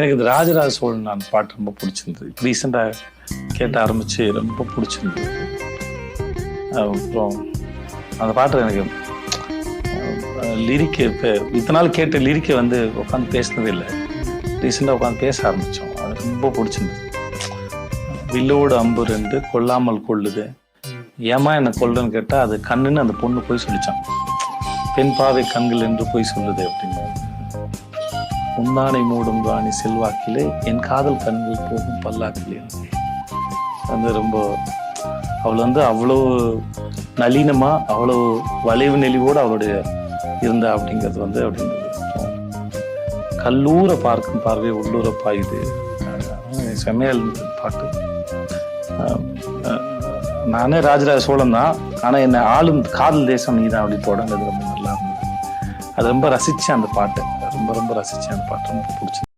எனக்கு இந்த ராஜராஜ சோழன் நான் பாட்டு ரொம்ப பிடிச்சிருந்தது. இப்போ ரீசெண்டாக கேட்ட ஆரம்பிச்சு ரொம்ப பிடிச்சிருந்தது. அப்புறம் அந்த பாட்டு எனக்கு லிரிக்கு இப்போ இத்தனை நாள் கேட்ட லிரிக்கை வந்து உட்காந்து பேசினது இல்லை. ரீசெண்டாக உட்காந்து பேச ஆரம்பித்தோம் அது ரொம்ப பிடிச்சிருந்தது. வில்லோடு அம்பு ரெண்டு கொல்லாமல் கொள்ளுது. ஏமா என்னை கொல்லுன்னு கேட்டால் அது கண்ணுன்னு அந்த பொண்ணு போய் சொல்லித்தான் பெண் பாவை கண்கள் என்று போய் சொல்லுது அப்படின்னு உன்னானை மூடும் ராணி செல்வாக்கிலே என் காதல் கண்கள் போகும் பல்லாக்கிலே. வந்து ரொம்ப அவள் வந்து அவ்வளோ நளினமா அவ்வளோ வளைவு நெளிவோடு அவளுடைய இருந்தா அப்படிங்கிறது வந்து அப்படின்னு கல்லூர பார்க்கும் பார்வை உள்ளூர பாயுது. செம்மையா இருந்தது பாட்டு நானே ராஜராஜ சோழன் தான். ஆனால் என்னை ஆளும் காதல் தேசம் நீதான் அப்படி தொடங்குறது ரொம்ப நல்லா இருந்தது. அது ரொம்ப ரசிச்சேன் அந்த பாட்டு. ரொம்ப ரொம்ப ரசிச்சேன் அந்த பாட்டு. ரொம்ப பிடிச்சது